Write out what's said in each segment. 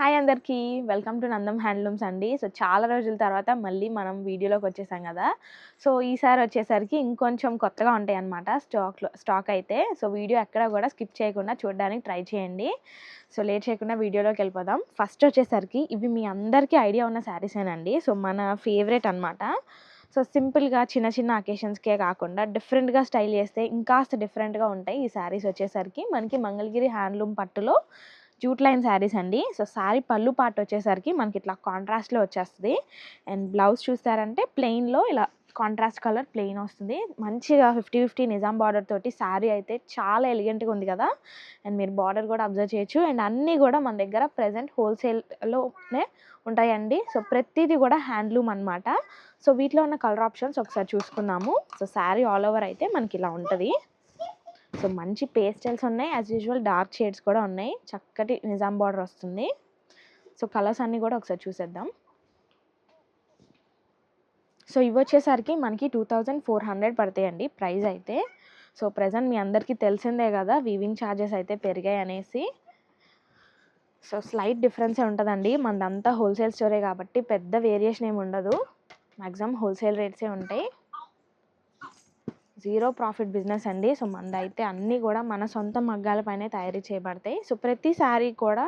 Hi అందరికీ. Welcome to Nandam handlooms అండి. So చాలా రోజుల తర్వాత మళ్ళీ మనం వీడియోలోకి వచ్చేసాం కదా. సో ఈసారి వచ్చేసరికి ఇంకొంచెం కొత్తగా ఉంటాయి అన్నమాట స్టాక్లో స్టాక్ అయితే. సో వీడియో ఎక్కడ కూడా స్కిప్ చేయకుండా చూడడానికి ట్రై చేయండి. సో లేట్ చేయకుండా వీడియోలోకి వెళ్ళిపోదాం. ఫస్ట్ వచ్చేసరికి ఇవి మీ అందరికీ ఐడియా ఉన్న శారీసేనండి సో మన ఫేవరెట్ అన్నమాట. సో సింపుల్గా చిన్న చిన్న అకేషన్స్కే కాకుండా డిఫరెంట్గా స్టైల్ చేస్తే ఇంకాస్త డిఫరెంట్గా ఉంటాయి ఈ శారీస్ వచ్చేసరికి. మనకి మంగళగిరి హ్యాండ్లూమ్ పట్టులో జూట్ లైన్ శారీస్ అండి. సో శారీ పళ్ళు పాట వచ్చేసరికి మనకి ఇట్లా కాంట్రాస్ట్లో వచ్చేస్తుంది. అండ్ బ్లౌజ్ చూస్తారంటే ప్లెయిన్లో ఇలా కాంట్రాస్ట్ కలర్ ప్లెయిన్ వస్తుంది. మంచిగా ఫిఫ్టీ ఫిఫ్టీ నిజాం బార్డర్ తోటి శారీ అయితే చాలా ఎలిగెంట్గా ఉంది కదా. అండ్ మీరు బార్డర్ కూడా అబ్జర్వ్ చేయొచ్చు. అండ్ అన్నీ కూడా మన దగ్గర ప్రజెంట్ హోల్సేల్లోనే ఉంటాయండి. సో ప్రతిదీ కూడా హ్యాండ్లూమ్ అనమాట సో వీటిలో ఉన్న కలర్ ఆప్షన్స్ ఒకసారి చూసుకుందాము. సో శారీ ఆల్ ఓవర్ అయితే మనకి ఇలా ఉంటుంది. సో మంచి పేస్టల్స్ ఉన్నాయి. యాజ్ యూజువల్ డార్క్ షేడ్స్ కూడా ఉన్నాయి. చక్కటి నిజాం బార్డర్ వస్తుంది. సో కలర్స్ అన్నీ కూడా ఒకసారి చూసేద్దాం. సో ఇవి వచ్చేసరికి మనకి టూ థౌజండ్ ఫోర్ హండ్రెడ్ పడతాయండి ప్రైస్ అయితే. సో ప్రజెంట్ మీ అందరికీ తెలిసిందే కదా వీవింగ్ ఛార్జెస్ అయితే పెరిగాయి అనేసి. సో స్లైట్ డిఫరెన్సే ఉంటుందండి. మనదంతా హోల్సేల్ స్టోరే కాబట్టి పెద్ద వేరియేషన్ ఏమి ఉండదు. మ్యాక్సిమం హోల్సేల్ రేట్సే ఉంటాయి. జీరో ప్రాఫిట్ బిజినెస్ అండి. సో మందైతే అన్నీ కూడా మన సొంత మగ్గాలపైనే తయారీ చేయబడతాయి. సో ప్రతి శారీ కూడా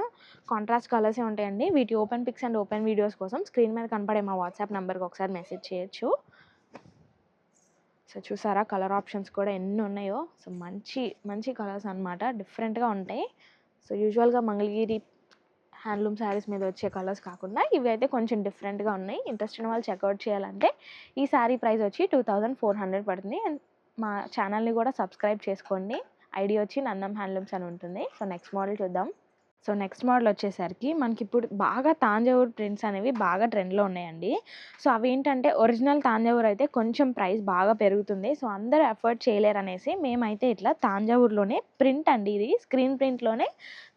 కాంట్రాస్ట్ కలర్సే ఉంటాయండి. వీటి open pics and open videos కోసం స్క్రీన్ మీద కనపడే మా వాట్సాప్ నెంబర్కి ఒకసారి మెసేజ్ చేయొచ్చు. సో చూసారా కలర్ ఆప్షన్స్ కూడా ఎన్ని ఉన్నాయో. సో మంచి మంచి కలర్స్ అనమాట డిఫరెంట్గా ఉంటాయి. సో యూజువల్గా మంగళగిరి హ్యాండ్లూమ్ శారీస్ మీద వచ్చే కలర్స్ కాకుండా ఇవి అయితే కొంచెం డిఫరెంట్గా ఉన్నాయి. ఇంట్రెస్ట్ ఉన్న వాళ్ళు చెక్అవుట్ చేయాలంటే ఈ శారీ ప్రైస్ వచ్చి టూ థౌజండ్ ఫోర్ హండ్రెడ్ పడుతుంది. అండ్ మా ఛానల్ని కూడా సబ్స్క్రైబ్ చేసుకోండి. ఐడి వచ్చి నందం హ్యాండ్లూమ్స్ అని ఉంటుంది. సో నెక్స్ట్ మోడల్ చూద్దాం. సో నెక్స్ట్ మోడల్ వచ్చేసరికి మనకి ఇప్పుడు బాగా తాంజావూర్ ప్రింట్స్ అనేవి బాగా ట్రెండ్లో ఉన్నాయండి. సో అవి ఏంటంటే ఒరిజినల్ తాంజావూర్ అయితే కొంచెం ప్రైస్ బాగా పెరుగుతుంది. సో అందరూ ఎఫర్ట్ చేయలేరు అనేసి మేమైతే ఇట్లా తాంజావూర్లోనే ప్రింట్ అండి ఇది. స్క్రీన్ ప్రింట్లోనే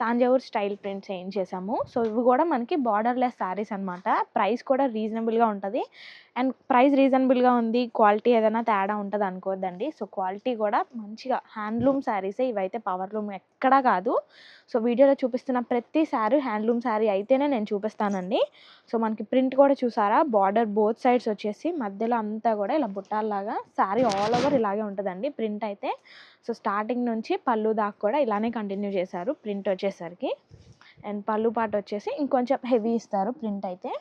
తాంజావూర్ స్టైల్ ప్రింట్స్ వేయించేసాము చేసాము. సో ఇవి కూడా మనకి బార్డర్లెస్ శారీస్ అనమాట ప్రైస్ కూడా రీజనబుల్గా ఉంటుంది. అండ్ ప్రైస్ రీజనబుల్గా ఉంది. క్వాలిటీ ఏదైనా తేడా ఉంటుంది అనుకోవద్దండి సో క్వాలిటీ కూడా మంచిగా హ్యాండ్లూమ్ శారీసే ఇవైతే పవర్లూమ్ ఎక్కడా కాదు. సో వీడియోలో చూపిస్తున్న ప్రతి శారీ హ్యాండ్లూమ్ శారీ అయితేనే నేను చూపిస్తానండి. సో మనకి ప్రింట్ కూడా చూసారా? బార్డర్ బోత్ సైడ్స్ వచ్చేసి మధ్యలో అంతా కూడా ఇలా బుట్టాల్లాగా శారీ ఆల్ ఓవర్ ఇలాగే ఉంటుందండి ప్రింట్ అయితే. సో స్టార్టింగ్ నుంచి పళ్ళు దాకా కూడా ఇలానే కంటిన్యూ చేశారు ప్రింట్ వచ్చేసరికి. అండ్ పళ్ళు పాట వచ్చేసి ఇంకొంచెం హెవీ ఇస్తారు ప్రింట్ అయితే.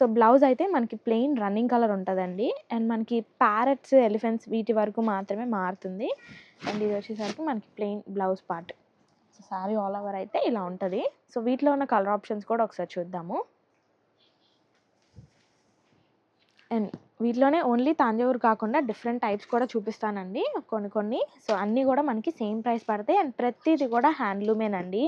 సో బ్లౌజ్ అయితే మనకి ప్లెయిన్ రన్నింగ్ కలర్ ఉంటుందండి. అండ్ మనకి ప్యారెట్స్ ఎలిఫెంట్స్ వీటి వరకు మాత్రమే మారుతుంది. అండ్ ఇది వచ్చేసరికి మనకి plain blouse part. So sari all over అయితే ఇలా ఉంటుంది. సో వీటిలో ఉన్న కలర్ ఆప్షన్స్ కూడా ఒకసారి చూద్దాము. అండ్ వీటిలోనే ఓన్లీ తాంజావూరు కాకుండా డిఫరెంట్ టైప్స్ కూడా చూపిస్తానండి. కొన్ని కొన్ని. సో అన్నీ కూడా మనకి సేమ్ ప్రైస్ పడతాయి. అండ్ ప్రతిది కూడా హ్యాండ్లూమేనండి.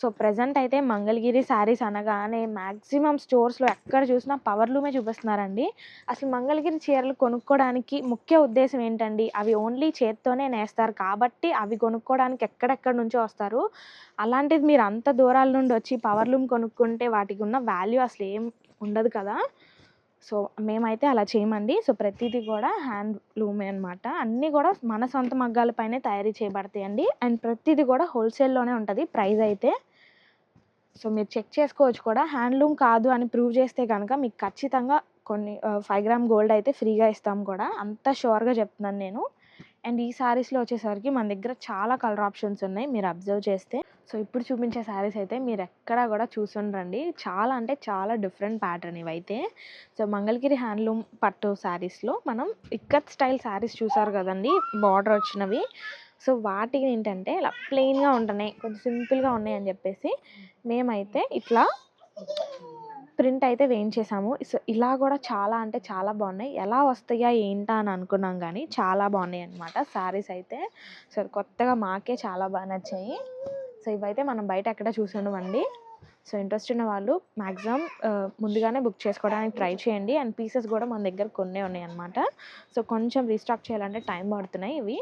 సో ప్రజెంట్ అయితే మంగళగిరి శారీస్ అనగానే మ్యాక్సిమం స్టోర్స్లో ఎక్కడ చూసినా పవర్లూమే చూపిస్తున్నారండి. అసలు మంగళగిరి చీరలు కొనుక్కోవడానికి ముఖ్య ఉద్దేశం ఏంటండి? అవి ఓన్లీ చేత్తోనే నేస్తారు కాబట్టి అవి కొనుక్కోవడానికి ఎక్కడెక్కడ నుంచో వస్తారు. అలాంటిది మీరు అంత దూరాల నుండి వచ్చి పవర్లూమ్ కొనుక్కుంటే వాటికి ఉన్న వాల్యూ అసలు ఏం ఉండదు కదా? సో మేమైతే అలా చేయమండి. సో ప్రతిదీ కూడా హ్యాండ్ లూమే అనమాట అన్నీ కూడా మన సొంత మగ్గాలపైనే తయారీ చేయబడతాయండి. అండ్ ప్రతిదీ కూడా హోల్సేల్లోనే ఉంటుంది ప్రైస్ అయితే. సో మీరు చెక్ చేసుకోవచ్చు కూడా. హ్యాండ్లూమ్ కాదు అని ప్రూవ్ చేస్తే కనుక మీకు ఖచ్చితంగా కొన్ని ఫైవ్ గ్రామ్ గోల్డ్ అయితే ఫ్రీగా ఇస్తాం కూడా. అంత షూర్గా చెప్తున్నాను నేను. అండ్ ఈ శారీస్లో వచ్చేసరికి మన దగ్గర చాలా కలర్ ఆప్షన్స్ ఉన్నాయి మీరు అబ్జర్వ్ చేస్తే. సో ఇప్పుడు చూపించే శారీస్ అయితే మీరు ఎక్కడా కూడా చూసుండ్రండి చాలా అంటే చాలా డిఫరెంట్ ప్యాటర్న్ ఇవైతే. సో మంగళగిరి హ్యాండ్లూమ్ పట్టు శారీస్లో మనం ఇక్కత్ స్టైల్ శారీస్ చూసారు కదండి బార్డర్ వచ్చినవి. సో వాటికి ఏంటంటే ఇలా ప్లెయిన్గా ఉంటున్నాయి. కొంచెం సింపుల్గా ఉన్నాయి అని చెప్పేసి మేమైతే ఇట్లా ప్రింట్ అయితే వేయించేసాము. సో ఇలా కూడా చాలా అంటే చాలా బాగున్నాయి. ఎలా వస్తాయా ఏంటా అని అనుకున్నాం కానీ చాలా బాగున్నాయి అనమాట శారీస్ అయితే సో కొత్తగా మాకే చాలా బాగా నచ్చాయి. సో ఇవైతే మనం బయట ఎక్కడ చూసామండి సో ఇంట్రెస్ట్ ఉన్న వాళ్ళు మ్యాక్సిమం ముందుగానే బుక్ చేసుకోవడానికి ట్రై చేయండి. అండ్ పీసెస్ కూడా మన దగ్గర కొన్ని ఉన్నాయి అనమాట సో కొంచెం రీస్టాక్ చేయాలంటే టైం పడుతున్నాయి ఇవి.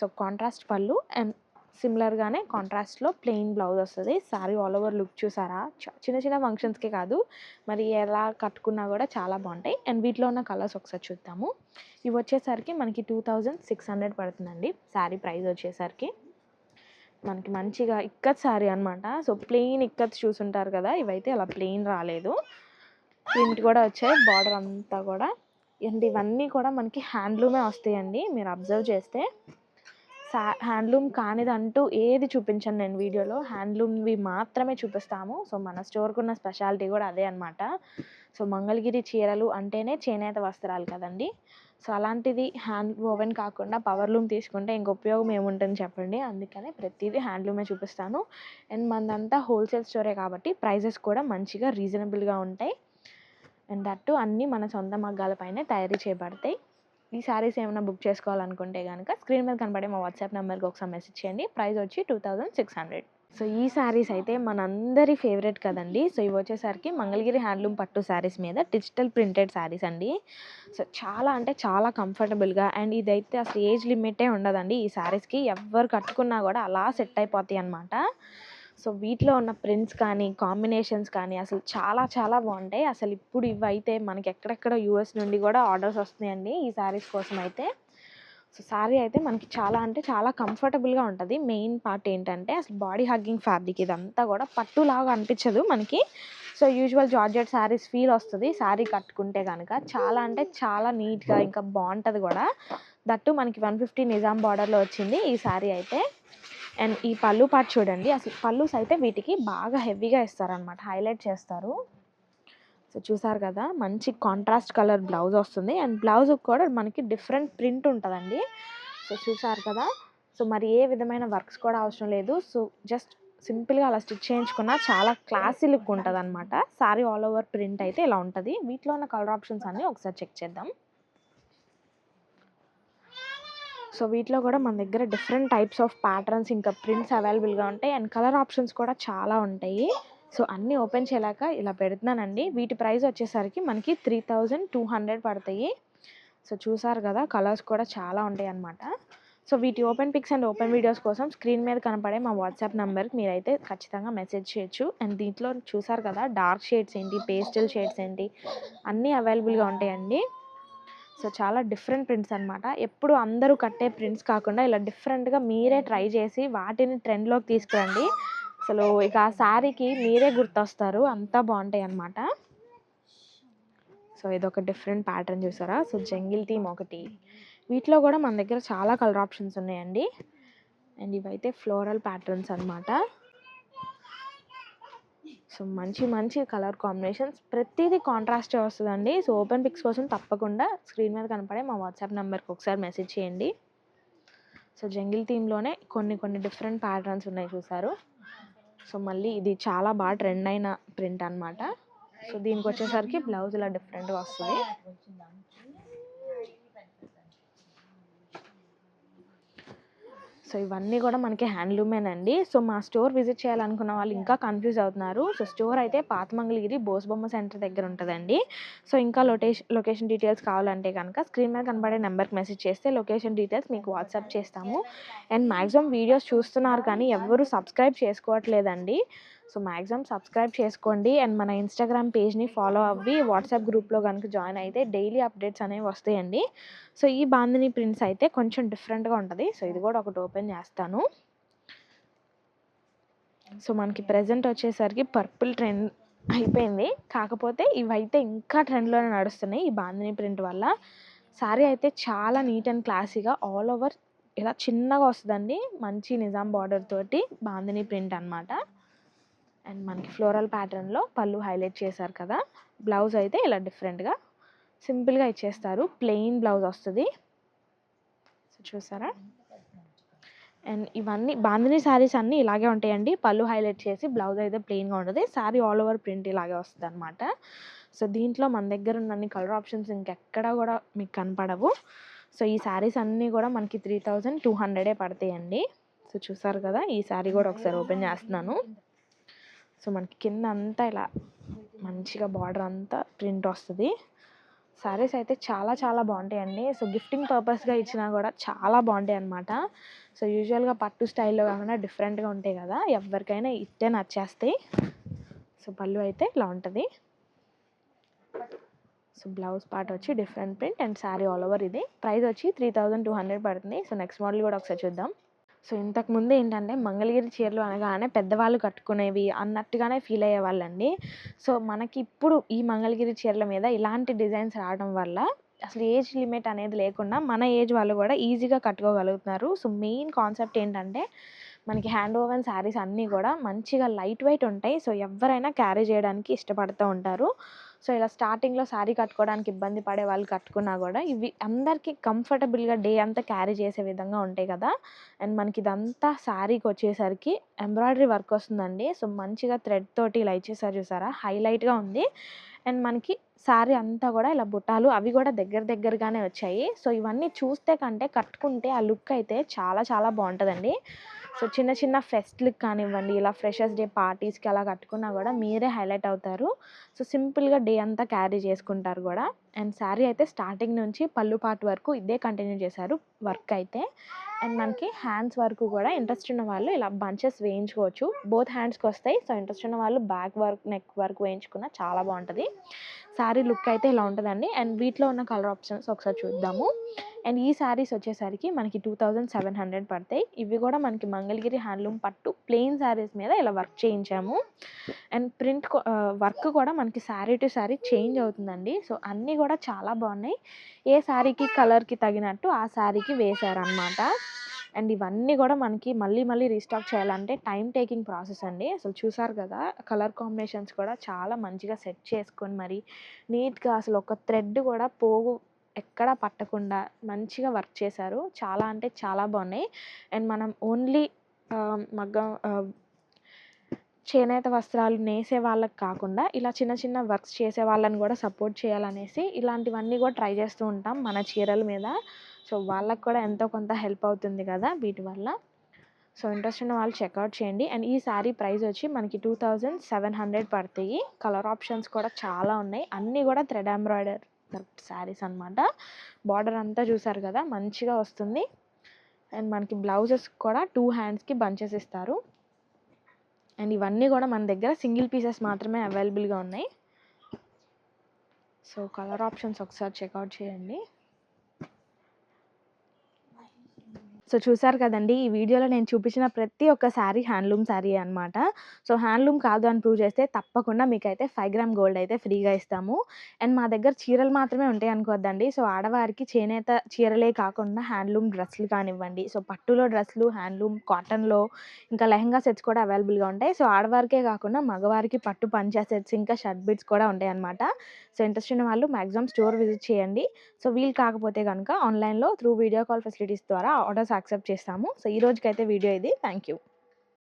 సో కాంట్రాస్ట్ పళ్ళు అండ్ సిమిలర్గానే కాంట్రాస్ట్లో ప్లెయిన్ బ్లౌజ్ వస్తుంది. శారీ ఆల్ ఓవర్ లుక్ చూసారా? చ- చిన్న చిన్న ఫంక్షన్స్కే కాదు. మరి ఎలా కట్టుకున్నా కూడా చాలా బాగుంటాయి. అండ్ వీటిలో ఉన్న కలర్స్ ఒకసారి చూద్దాము. ఇవి వచ్చేసరికి మనకి టూ థౌజండ్ సిక్స్ హండ్రెడ్ పడుతుందండి. శారీ ప్రైస్ వచ్చేసరికి. మనకి మంచిగా ఇక్కత్ శారీ అనమాట సో ప్లెయిన్ ఇక్కత్ చూసుంటారు కదా ఇవైతే అలా ప్లెయిన్ రాలేదు. ప్రింట్ కూడా వచ్చాయి. బార్డర్ అంతా కూడా. అండ్ ఇవన్నీ కూడా మనకి హ్యాండ్లూమే వస్తాయండి. మీరు అబ్జర్వ్ చేస్తే. సా హ్యాండ్లూమ్ కానిదంటూ ఏది చూపించను నేను వీడియోలో. హ్యాండ్లూమ్వి మాత్రమే చూపిస్తాము. సో మన స్టోర్కి ఉన్న స్పెషాలిటీ కూడా అదే అనమాట సో మంగళగిరి చీరలు అంటేనే చేనేత వస్త్రాలు కదండి. సో అలాంటిది హ్యాండ్ ఓవెన్ కాకుండా పవర్లూమ్ తీసుకుంటే ఇంక ఉపయోగం ఏముంటుంది చెప్పండి. అందుకనే ప్రతిదీ హ్యాండ్లూమే చూపిస్తాను. అండ్ మనదంతా హోల్సేల్ స్టోరే కాబట్టి ప్రైజెస్ కూడా మంచిగా రీజనబుల్గా ఉంటాయి. అండ్ దట్టు అన్నీ మన సొంత మగ్గాలపైనే తయారీ చేయబడతాయి. ఈ శారీస్ ఏమైనా బుక్ చేసుకోవాలనుకుంటే కనుక స్క్రీన్ మీద కనబడే మా వాట్సాప్ నెంబర్కి ఒకసారి మెసేజ్ చేయండి. ప్రైస్ వచ్చి two thousand six hundred. So ఈ శారీస్ అయితే మనందరి ఫేవరెట్ కదండి. సో ఇవి వచ్చేసరికి మంగళగిరి హ్యాండ్లూమ్ పట్టు శారీస్ మీద డిజిటల్ ప్రింటెడ్ శారీస్ అండి. సో చాలా అంటే చాలా కంఫర్టబుల్గా అండ్ ఇదైతే అసలు ఏజ్ లిమిటే ఉండదండి ఈ శారీస్కి ఎవరు కట్టుకున్నా కూడా అలా సెట్ అయిపోతాయి అనమాట సో వీటిలో ఉన్న ప్రింట్స్ కానీ కాంబినేషన్స్ కానీ అసలు చాలా చాలా బాగుంటాయి. అసలు ఇప్పుడు ఇవైతే మనకి ఎక్కడెక్కడ యూఎస్ నుండి కూడా ఆర్డర్స్ వస్తున్నాయండి ఈ శారీస్ కోసం అయితే. సో శారీ అయితే మనకి చాలా అంటే చాలా కంఫర్టబుల్గా ఉంటుంది. మెయిన్ పార్ట్ ఏంటంటే అసలు బాడీ హగ్గింగ్ ఫ్యాబ్రిక్ ఇదంతా కూడా పట్టులాగా అనిపించదు మనకి. So usual georgette saris feel వస్తుంది శారీ కట్టుకుంటే కనుక చాలా అంటే చాలా నీట్గా ఇంకా బాగుంటుంది కూడా. దట్టు మనకి వన్ ఫిఫ్టీ నిజాం బార్డర్లో వచ్చింది ఈ శారీ అయితే. అండ్ ఈ పళ్ళు పార్ట్ చూడండి అసలు పళ్ళుస్ అయితే వీటికి బాగా హెవీగా ఇస్తారనమాట హైలైట్ చేస్తారు. సో చూసారు కదా మంచి కాంట్రాస్ట్ కలర్ బ్లౌజ్ వస్తుంది. అండ్ బ్లౌజ్ కూడా మనకి డిఫరెంట్ ప్రింట్ ఉంటుందండి. సో చూసారు కదా సో మరి ఏ విధమైన వర్క్స్ కూడా అవసరం లేదు. సో జస్ట్ సింపుల్గా అలా స్టిచ్ చేయించుకున్న చాలా క్లాసీ లుక్ ఉంటుంది అనమాట సారీ ఆల్ ఓవర్ ప్రింట్ అయితే ఇలా ఉంటుంది. వీటిలో ఉన్న కలర్ ఆప్షన్స్ అన్నీ ఒకసారి చెక్ చేద్దాం. సో వీటిలో కూడా మన దగ్గర డిఫరెంట్ టైప్స్ ఆఫ్ ప్యాటర్న్స్ ఇంకా ప్రింట్స్ అవైలబుల్గా ఉంటాయి. అండ్ కలర్ ఆప్షన్స్ కూడా చాలా ఉంటాయి. సో అన్నీ ఓపెన్ చేయలేక ఇలా పెడుతున్నానండి. వీటి ప్రైస్ వచ్చేసరికి మనకి త్రీ థౌజండ్ టూ హండ్రెడ్ పడతాయి. సో చూసారు కదా కలర్స్ కూడా చాలా ఉంటాయి అన్నమాట. సో వీటి open pics and open videos కోసం స్క్రీన్ మీద కనపడే మా వాట్సాప్ నెంబర్కి మీరైతే ఖచ్చితంగా మెసేజ్ చేయొచ్చు. అండ్ దీంట్లో చూసారు కదా డార్క్ షేడ్స్ ఏంటి పేస్టల్ షేడ్స్ ఏంటి అన్నీ అవైలబుల్గా ఉంటాయండి. సో చాలా డిఫరెంట్ ప్రింట్స్ అనమాట ఎప్పుడు అందరూ కట్టే ప్రింట్స్ కాకుండా ఇలా డిఫరెంట్గా మీరే ట్రై చేసి వాటిని ట్రెండ్లోకి తీసుకురండి. అసలు ఇక ఆ శారీకి మీరే గుర్తొస్తారు. అంతా బాగుంటాయి అనమాట సో ఇదొక డిఫరెంట్ ప్యాటర్న్ చూసారా? సో జంగిల్ థీమ్ ఒకటి. వీటిలో కూడా మన దగ్గర చాలా కలర్ ఆప్షన్స్ ఉన్నాయండి. అండ్ ఇవైతే ఫ్లోరల్ ప్యాటర్న్స్ అనమాట సో మంచి మంచి కలర్ కాంబినేషన్స్. ప్రతిదీ కాంట్రాస్టే వస్తుందండి. సో ఓపెన్ పిక్స్ కోసం తప్పకుండా స్క్రీన్ మీద కనపడే మా వాట్సాప్ నెంబర్కి ఒకసారి మెసేజ్ చేయండి. సో జంగిల్ థీమ్లోనే కొన్ని కొన్ని డిఫరెంట్ ప్యాటర్న్స్ ఉన్నాయి చూసారు. సో మళ్ళీ ఇది చాలా బాగా ట్రెండ్ అయిన ప్రింట్ అనమాట సో దీనికి వచ్చేసరికి బ్లౌజ్ ఇలా డిఫరెంట్గా వస్తుంది. సో ఇవన్నీ కూడా మనకి హ్యాండ్లూమేనండి సో మా స్టోర్ విజిట్ చేయాలనుకున్న వాళ్ళు ఇంకా కన్ఫ్యూజ్ అవుతున్నారు. సో స్టోర్ అయితే పాత మంగళగిరి బోస్బొమ్మ సెంటర్ దగ్గర ఉంటుందండి. సో ఇంకా లొకేషన్ లొకేషన్ డీటెయిల్స్ కావాలంటే కనుక స్క్రీన్ మీద కనబడే నెంబర్కి మెసేజ్ చేస్తే లొకేషన్ డీటెయిల్స్ మీకు వాట్సాప్ చేస్తాము. అండ్ మ్యాక్సిమం వీడియోస్ చూస్తున్నారు కానీ ఎవరు సబ్స్క్రైబ్ చేసుకోవట్లేదండి. సో మ్యాక్సిమం సబ్స్క్రైబ్ చేసుకోండి. అండ్ మన ఇన్స్టాగ్రామ్ పేజ్ని ఫాలో అవ్వి వాట్సాప్ గ్రూప్లో కనుక జాయిన్ అయితే డైలీ అప్డేట్స్ అనేవి వస్తాయండి. సో ఈ బాందిని ప్రింట్స్ అయితే కొంచెం డిఫరెంట్గా ఉంటుంది. సో ఇది కూడా ఒకటి ఓపెన్ చేస్తాను. సో మనకి ప్రజెంట్ వచ్చేసరికి పర్పుల్ ట్రెండ్ అయిపోయింది. కాకపోతే ఇవైతే ఇంకా ట్రెండ్లోనే నడుస్తున్నాయి ఈ బాందిని ప్రింట్ వల్ల. శారీ అయితే చాలా నీట్ అండ్ క్లాసీగా ఆల్ ఓవర్ ఇలా చిన్నగా వస్తుందండి. మంచి నిజాం బార్డర్ తోటి బాందిని ప్రింట్ అనమాట అండ్ మనకి ఫ్లోరల్ ప్యాటర్న్లో పళ్ళు హైలైట్ చేశారు కదా బ్లౌజ్ అయితే ఇలా డిఫరెంట్గా సింపుల్గా ఇచ్చేస్తారు. ప్లెయిన్ బ్లౌజ్ వస్తుంది. సో చూసారా? అండ్ ఇవన్నీ బాందిని శారీస్ అన్నీ ఇలాగే ఉంటాయండి. పళ్ళు హైలైట్ చేసి బ్లౌజ్ అయితే ప్లెయిన్గా ఉంటుంది. శారీ ఆల్ ఓవర్ ప్రింట్ ఇలాగే వస్తుంది అనమాట సో దీంట్లో మన దగ్గర ఉన్న కలర్ ఆప్షన్స్ ఇంకెక్కడా కూడా మీకు కనపడవు. సో ఈ శారీస్ అన్నీ కూడా మనకి త్రీ థౌజండ్ టూ హండ్రెడే పడతాయండి. సో చూసారు కదా? ఈ శారీ కూడా ఒకసారి ఓపెన్ చేస్తున్నాను. సో మనకి కింద అంతా ఇలా మంచిగా బార్డర్ అంతా ప్రింట్ వస్తుంది. శారీస్ అయితే చాలా చాలా బాగుంటాయండి. సో గిఫ్టింగ్ పర్పస్గా ఇచ్చినా కూడా చాలా బాగుంటాయి అనమాట సో యూజువల్గా పట్టు స్టైల్లో కాకుండా డిఫరెంట్గా ఉంటాయి కదా ఎవరికైనా ఇట్టే నచ్చేస్తాయి. సో పళ్ళు అయితే ఇలా ఉంటుంది. సో బ్లౌజ్ పార్ట్ వచ్చి different print and sari all over ఇది. ప్రైస్ వచ్చి త్రీ థౌజండ్ టూ హండ్రెడ్ పడుతుంది. సో నెక్స్ట్ మోడల్ కూడా ఒకసారి చూద్దాం. సో ఇంతకుముందు ఏంటంటే మంగళగిరి చీరలు అనగానే పెద్దవాళ్ళు కట్టుకునేవి అన్నట్టుగానే ఫీల్ అయ్యేవాళ్ళండి సో మనకి ఇప్పుడు ఈ మంగళగిరి చీరల మీద ఇలాంటి డిజైన్స్ రావడం వల్ల అసలు ఏజ్ లిమిట్ అనేది లేకుండా మన ఏజ్ వాళ్ళు కూడా ఈజీగా కట్టుకోగలుగుతున్నారు. సో మెయిన్ కాన్సెప్ట్ ఏంటంటే మనకి హ్యాండ్ ఓవెన్ శారీస్ అన్నీ కూడా మంచిగా లైట్ వెయిట్ ఉంటాయి. సో ఎవరైనా క్యారీ చేయడానికి ఇష్టపడుతూ ఉంటారు. సో ఇలా స్టార్టింగ్లో శారీ కట్టుకోవడానికి ఇబ్బంది పడే వాళ్ళు కట్టుకున్నా కూడా ఇవి అందరికీ కంఫర్టబుల్గా డే అంతా క్యారీ చేసే విధంగా ఉంటాయి కదా. అండ్ మనకి ఇదంతా శారీకి వచ్చేసరికి ఎంబ్రాయిడరీ వర్క్ వస్తుందండి. సో మంచిగా థ్రెడ్ తోటి ఇలా ఇచ్చేసారు చూసారా? హైలైట్గా ఉంది. అండ్ మనకి శారీ అంతా కూడా ఇలా బుట్టాలు అవి కూడా దగ్గర దగ్గరగానే వచ్చాయి. సో ఇవన్నీ చూస్తే కంటే కట్టుకుంటే ఆ లుక్ అయితే చాలా చాలా బాగుంటుందండి. సో చిన్న చిన్న ఫెస్ట్లకు కానివ్వండి ఇలా ఫ్రెషర్స్ డే పార్టీస్కి అలా కట్టుకున్నా కూడా మీరే హైలైట్ అవుతారు. సో సింపుల్గా డే అంతా క్యారీ చేసుకుంటారు కూడా. అండ్ శారీ అయితే స్టార్టింగ్ నుంచి పళ్ళు పార్ట్ వరకు ఇదే కంటిన్యూ చేశారు వర్క్ అయితే. అండ్ మనకి హ్యాండ్స్ వరకు కూడా ఇంట్రెస్ట్ ఉన్న వాళ్ళు ఇలా బంచెస్ వేయించుకోవచ్చు. బోత్ హ్యాండ్స్కి వస్తాయి. సో ఇంట్రెస్ట్ ఉన్న వాళ్ళు బ్యాక్ వర్క్ నెక్ వర్క్ వేయించుకున్న చాలా బాగుంటుంది. శారీ లుక్ అయితే ఇలా ఉంటుందండి. అండ్ వీటిలో ఉన్న కలర్ ఆప్షన్స్ ఒకసారి చూద్దాము. అండ్ ఈ శారీస్ వచ్చేసరికి మనకి టూ థౌజండ్ సెవెన్ హండ్రెడ్ పడతాయి. ఇవి కూడా మనకి మంగళగిరి హ్యాండ్లూమ్ పట్టు ప్లెయిన్ శారీస్ మీద ఇలా వర్క్ చేయించాము. అండ్ ప్రింట్ వర్క్ కూడా మనకి శారీ టు శారీ చేంజ్ అవుతుందండి. సో అన్నీ కూడా చాలా బాగున్నాయి. ఏ శారీకి కలర్కి తగినట్టు ఆ శారీకి వేశారనమాట అండ్ ఇవన్నీ కూడా మనకి మళ్ళీ మళ్ళీ రీస్టాక్ చేయాలంటే టైం టేకింగ్ ప్రాసెస్ అండి. అసలు చూసారు కదా కలర్ కాంబినేషన్స్ కూడా చాలా మంచిగా సెట్ చేసుకొని మరి నీట్గా అసలు ఒక థ్రెడ్ కూడా పోగు ఎక్కడ పట్టకుండా మంచిగా వర్క్ చేశారు. చాలా అంటే చాలా బాగున్నాయి. అండ్ మనం ఓన్లీ మగ్గం చేనేత వస్త్రాలు నేసే వాళ్ళకి కాకుండా ఇలా చిన్న చిన్న వర్క్స్ చేసే వాళ్ళని కూడా సపోర్ట్ చేయాలనేసి ఇలాంటివన్నీ కూడా ట్రై చేస్తూ ఉంటాం మన చీరల మీద. సో వాళ్ళకి కూడా ఎంతో కొంత హెల్ప్ అవుతుంది కదా వీటి వల్ల. సో ఇంట్రెస్ట్ ఉన్న వాళ్ళు చెక్అవుట్ చేయండి. అండ్ ఈ శారీ ప్రైస్ వచ్చి మనకి టూ థౌజండ్ సెవెన్ హండ్రెడ్ పడతాయి. కలర్ ఆప్షన్స్ కూడా చాలా ఉన్నాయి. అన్నీ కూడా థ్రెడ్ ఎంబ్రాయిడర్ శారీస్ అనమాట బార్డర్ అంతా చూసారు కదా మంచిగా వస్తుంది. అండ్ మనకి బ్లౌజెస్ కూడా టూ హ్యాండ్స్కి బంచెస్ ఇస్తారు. అండ్ ఇవన్నీ కూడా మన దగ్గర సింగిల్ పీసెస్ మాత్రమే అవైలబుల్గా ఉన్నాయి. సో కలర్ ఆప్షన్స్ ఒకసారి చెక్అవుట్ చేయండి. సో చూసారు కదండి ఈ వీడియోలో నేను చూపించిన ప్రతి ఒక్క శారీ హ్యాండ్లూమ్ శారీ అనమాట సో హ్యాండ్లూమ్ కాదు అని ప్రూవ్ చేస్తే తప్పకుండా మీకైతే ఫైవ్ గ్రామ్ గోల్డ్ అయితే ఫ్రీగా ఇస్తాము. అండ్ మా దగ్గర చీరలు మాత్రమే ఉంటాయి అనుకోద్దండి. సో ఆడవారికి చేనేత చీరలే కాకుండా హ్యాండ్లూమ్ డ్రెస్సులు కానివ్వండి. సో పట్టులో డ్రెస్సులు హ్యాండ్లూమ్ కాటన్లో ఇంకా లెహంగా సెట్స్ కూడా అవైలబుల్గా ఉంటాయి. సో ఆడవారికే కాకుండా మగవారికి పట్టు పంచా సెట్స్ ఇంకా షర్ట్ బిట్స్ కూడా ఉంటాయి అనమాట సో ఇంట్రెస్ట్ ఉన్న వాళ్ళు మ్యాక్సిమం స్టోర్ విజిట్ చేయండి. సో వీలు కాకపోతే కనుక ఆన్లైన్లో త్రూ వీడియో కాల్ ఫెసిలిటీస్ ద్వారా ఆర్డర్స్ యాక్సెప్ట్ చేస్తాము. సో ఈ రోజుకైతే వీడియో ఇది. Thank you